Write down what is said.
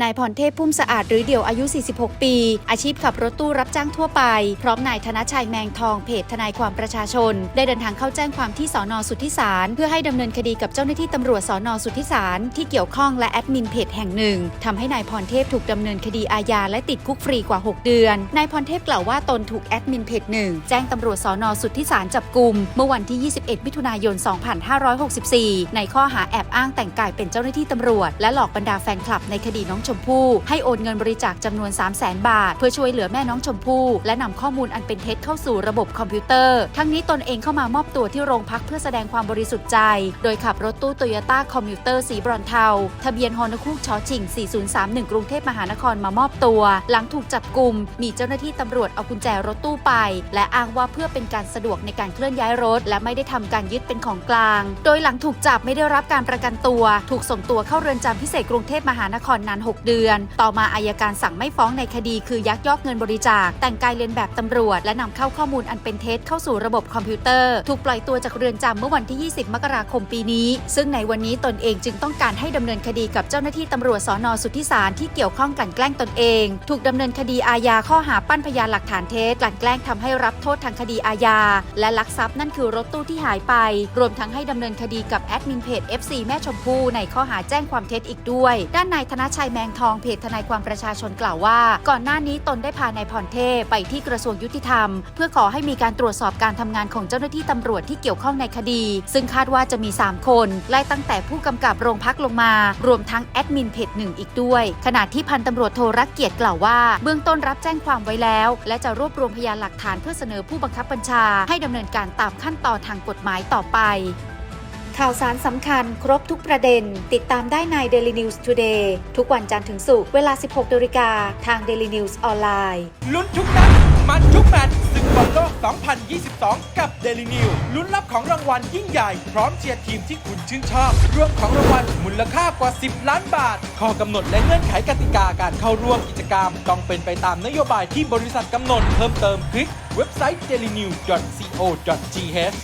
นายพรเทพพุ่มสะอาดหรือเดี่ยวอายุ 46 ปี อาชีพขับรถตู้รับจ้างทั่วไป พร้อมนายธนชัยแมงทองเพจทนายความประชาชน ได้เดินทางเข้าแจ้งความที่สอนอสุทธิสาร เพื่อให้ดำเนินคดีกับเจ้าหน้าที่ตำรวจสอนอสุทธิสารที่เกี่ยวข้องและแอดมินเพจแห่งหนึ่งทำให้นายพรเทพถูกดำเนินคดีอาญาและติดคุกฟรีกว่า 6 เดือนนายพรเทพกล่าวว่าตนถูกแอดมินเพจหนึ่งแจ้งตำรวจสอนอสุทธิสารจับกลุ่มเมื่อวันที่ 21 มิถุนายน 2564 ในข้อหาแอบอ้างแต่งกายเป็นเจ้าหน้าที่ตำรวจ และหลอกบรรดาแฟนคลับในคดีน้องชมพู่ให้โอนเงินบริจาคจำนวน 3 0 0แสนบาท เพื่อช่วยเหลือแม่น้องชมพู่และนำข้อมูลอันเป็นเท็จเข้าสู่ระบบคอมพิวเตอร์ ทั้งนี้ตนเองเข้ามามอบตัวที่โรงพักเพื่อแสดงความบริสุทธิ์ใจ โดยขับรถตู้โตโยต้าคอมพิวเตอร์สีบรอนเทา ทะเบียนฮอนคูกชอชิง 4031 กรุงเทพมหานครมามอบตัว หลังถูกจับกลุ่มมีเจ้าหน้าที่ตำรวจเอากุญแจรถตู้ไป และอ้างว่าเพื่อเป็นการสะดวกในการเคลื่อนย้ายรถ และไม่ได้ทำการยึดเป็นของกลาง โดยหลังถูกจับไม่ได้รับการประกันตัว ถูกส่งตัวเข้าเรือนจำพิเศษกรุงเทพมหานครนาน6 เดือน ต่อมาอายการสั่งไม่ฟ้องในคดีคือยักยอกเงินบริจาค แต่งกายเลียนแบบตำรวจ และนำเข้าข้อมูลอันเป็นเท็จเข้าสู่ระบบคอมพิวเตอร์ ถูกปล่อยตัวจากเรือนจำเมื่อวันที่ 20 มกราคมปีนี้ ซึ่งในวันนี้ตนเองจึงต้องการให้ดำเนินคดีกับเจ้าหน้าที่ตำรวจสอนอสุทธิสารที่เกี่ยวข้องกันแกล้งตนเอง ถูกดำเนินคดีอาญาข้อหาปั้นพยานหลักฐานเท็จกลั่นแกล้งทำให้รับโทษทางคดีอาญาและลักทรัพย์นั่นคือรถตู้ที่หายไป รวมทั้งให้ดำเนินคดีกับแอดมินเพจ FC แม่ชมพู่ในข้อหาแจ้งความเท็จอีกด้วย ด้านนายธนชัยแมงทองเพจทนายความประชาชนกล่าวว่า ก่อนหน้านี้ตนได้พานายพรเทพไปที่กระทรวงยุติธรรม เพื่อขอให้มีการตรวจสอบการทำงานของเจ้าหน้าที่ตำรวจที่เกี่ยวข้องในคดี ซึ่งคาดว่าจะมี 3 คนไล่ตั้งแต่ผู้กำกับโรงพักลงมา รวมทั้งแอดมินเพจหนึ่งอีกด้วย ขณะที่พันตำรวจโทรักเกียรติกล่าวว่า เบื้องต้นรับแจ้งความไว้แล้ว และจะรวบรวมพยานหลักฐานเพื่อเสนอผู้บังคับบัญชา ให้ดำเนินการตามขั้นตอนทางกฎหมายต่อไป ข่าวสารสำคัญครบทุกประเด็น ติดตามได้ใน Daily News Today ทุกวันจันทร์ถึงศุกร์เวลา 16นาฬิกาทาง Daily News ออนไลน์ลุ้นทุกนัดมันทุกแมตช์ศึกบอลโลก 2022 กับ Daily New ลุ้นรับของรางวัลยิ่งใหญ่ พร้อมเชียร์ทีมที่คุณชื่นชอบ รวมของรางวัลมูลค่ากว่า 10 ล้านบาท ข้อกำหนดและเงื่อนไขกติกาการเข้าร่วมกิจกรรม ต้องเป็นไปตามนโยบายที่บริษัทกำหนด เพิ่มเติมคลิกเว็บไซต์ dailynew.co.th